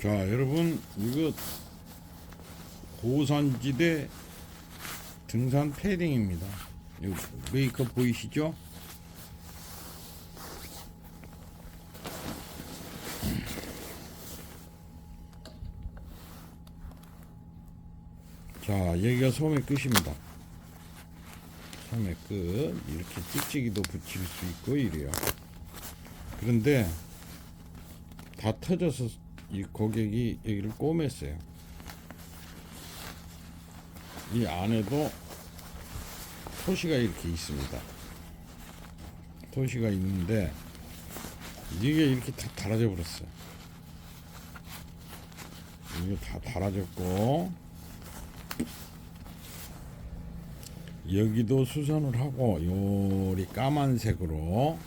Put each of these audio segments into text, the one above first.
자 여러분 이거 고산지대 등산 패딩입니다. 이 메이크업 보이시죠? 자 여기가 소매 끝입니다. 소매 끝 이렇게 찍찍이도 붙일 수 있고 이래요. 그런데 다 터져서 이 고객이 여기를 꼬맸어요. 이 안에도 토시가 이렇게 있습니다. 토시가 있는데 이게 이렇게 다 달아져 버렸어요. 이게 다 달아졌고 여기도 수선을 하고 요리 까만색으로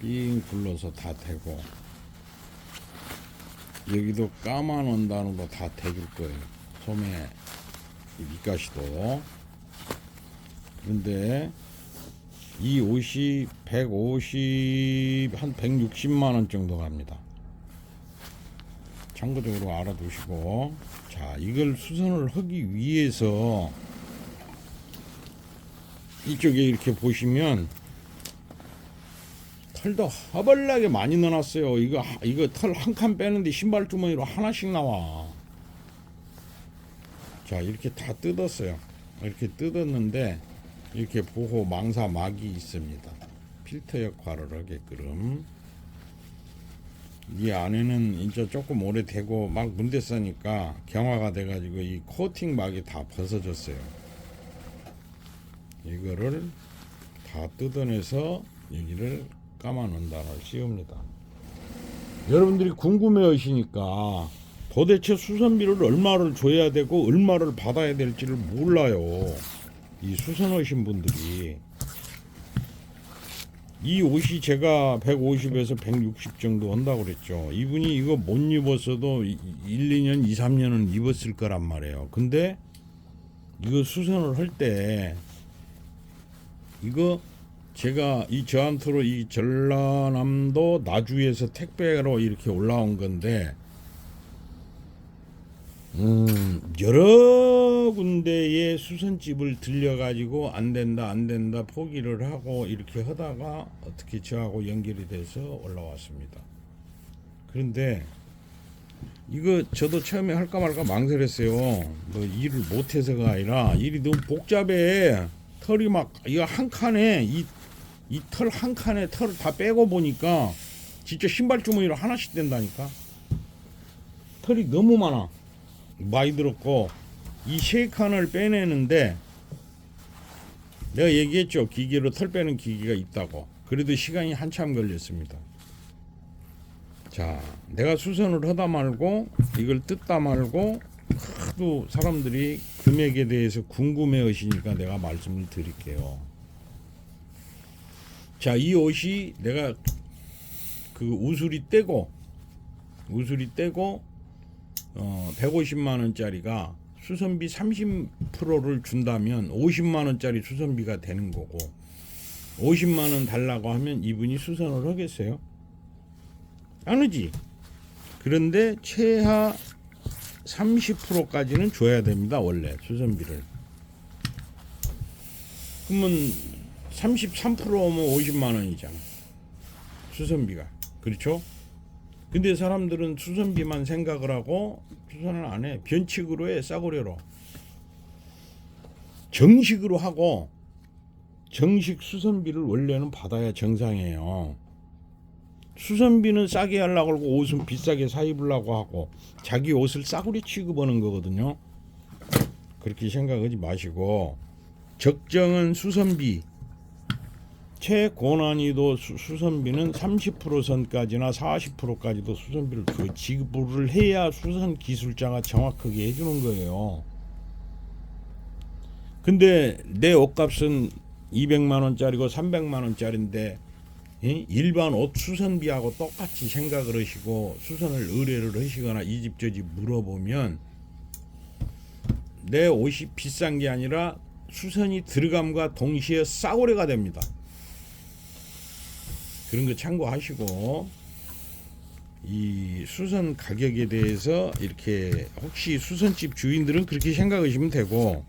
삥 불러서 다 대고 여기도 까만 원단으로 다 대줄 거예요. 소매 이 밑가시도. 그런데 이 옷이 150, 한 160만 원 정도 갑니다. 참고적으로 알아두시고. 자, 이걸 수선을 하기 위해서 이쪽에 이렇게 보시면 털도 허벌나게 많이 넣어놨어요. 이거 하- 이거 털 한 칸 빼는데 신발 주머니로 하나씩 나와. 자 이렇게 다 뜯었어요. 이렇게 뜯었는데 이렇게 보호 망사 막이 있습니다. 필터 역할을 하게끔. 이 안에는 이제 조금 오래되고 막 문댔으니까 경화가 돼가지고 이 코팅 막이 다 벗어졌어요. 이거를 다 뜯어내서 여기를 까만 원단을 씌웁니다. 여러분들이 궁금해 하시니까 도대체 수선비를 얼마를 줘야 되고 얼마를 받아야 될지를 몰라요. 이 수선하신 분들이 이 옷이 제가 150에서 160 정도 한다고 그랬죠. 이분이 이거 못 입었어도 1, 2년, 2, 3년은 입었을 거란 말이에요. 근데 이거 수선을 할 때 이거 제가 이 저한테로 이 전라남도 나주에서 택배로 이렇게 올라온 건데 음 여러 군데의 수선집을 들려가지고 안 된다 안 된다 포기를 하고 이렇게 하다가 어떻게 저하고 연결이 돼서 올라왔습니다. 그런데 이거 저도 처음에 할까 말까 망설였어요. 뭐 일을 못해서가 아니라 일이 너무 복잡해. 털이 막 이거 한 칸에 이 이 털 한 칸에 털을 다 빼고 보니까 진짜 신발 주머니로 하나씩 된다니까. 털이 너무 많아. 많이 들었고 이 세 칸을 빼내는데 내가 얘기했죠. 기계로 털 빼는 기계가 있다고. 그래도 시간이 한참 걸렸습니다. 자, 내가 수선을 하다 말고 이걸 뜯다 말고 하도 사람들이 금액에 대해서 궁금해 하시니까 내가 말씀을 드릴게요. 자, 이 옷이 내가 그 우수리 떼고 우수리 떼고 어 150만 원짜리가 수선비 30%를 준다면 50만 원짜리 수선비가 되는 거고 50만 원 달라고 하면 이분이 수선을 하겠어요? 안 하지. 그런데 최하 30%까지는 줘야 됩니다. 원래 수선비를. 그러면 33%면 50만 원이잖아. 수선비가. 그렇죠? 근데 사람들은 수선비만 생각을 하고 수선을 안 해. 변칙으로 해. 싸구려로. 정식으로 하고 정식 수선비를 원래는 받아야 정상이에요. 수선비는 싸게 하려고 그러고 옷은 비싸게 사 입으려고 하고 자기 옷을 싸구려 취급하는 거거든요. 그렇게 생각하지 마시고 적정한 수선비 최고난이도 수, 수선비는 30% 선까지나 40%까지도 수선비를 그 지급을 해야 수선 기술자가 정확하게 해주는 거예요. 근데 내 옷값은 200만 원짜리고 300만 원짜리인데 이? 일반 옷 수선비하고 똑같이 생각을 하시고 수선을 의뢰를 하시거나 이 집 저 집 물어보면 내 옷이 비싼 게 아니라 수선이 들어감과 동시에 싸구려가 됩니다. 그런 거 참고하시고 이 수선 가격에 대해서 이렇게 혹시 수선집 주인들은 그렇게 생각하시면 되고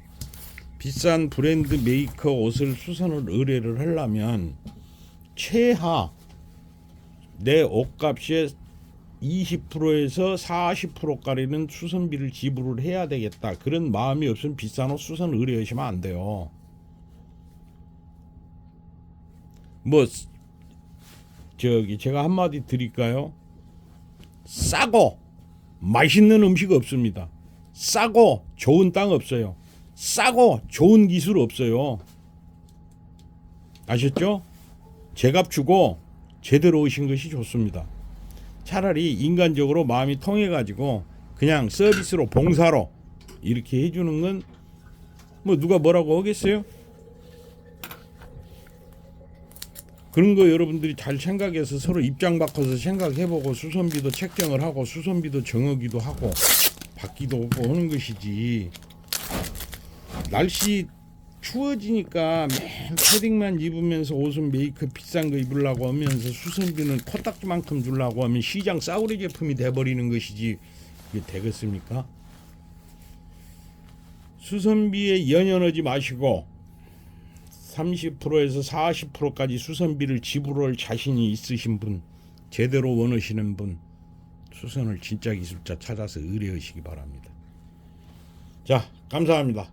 비싼 브랜드 메이커 옷을 수선을 의뢰를 하려면 최하 내 옷값의 20%에서 40%까지는 수선비를 지불을 해야 되겠다. 그런 마음이 없으면 비싼 옷 수선 의뢰하시면 안 돼요. 뭐 저기 제가 한마디 드릴까요? 싸고 맛있는 음식 없습니다. 싸고 좋은 땅 없어요. 싸고 좋은 기술 없어요. 아셨죠? 제값 주고 제대로 오신 것이 좋습니다. 차라리 인간적으로 마음이 통해 가지고 그냥 서비스로 봉사로 이렇게 해주는 건 뭐 누가 뭐라고 하겠어요? 그런 거 여러분들이 잘 생각해서 서로 입장 바꿔서 생각해보고 수선비도 책정을 하고 수선비도 정하기도 하고 받기도 하고 하는 것이지 날씨 추워지니까 맨 패딩만 입으면서 옷은 메이크업 비싼 거 입으려고 하면서 수선비는 코딱지만큼 주려고 하면 시장 싸구려 제품이 돼버리는 것이지 그게 되겠습니까? 수선비에 연연하지 마시고 30%에서 40%까지 수선비를 지불할 자신이 있으신 분, 제대로 원하시는 분, 수선을 진짜 기술자 찾아서 의뢰하시기 바랍니다. 자, 감사합니다.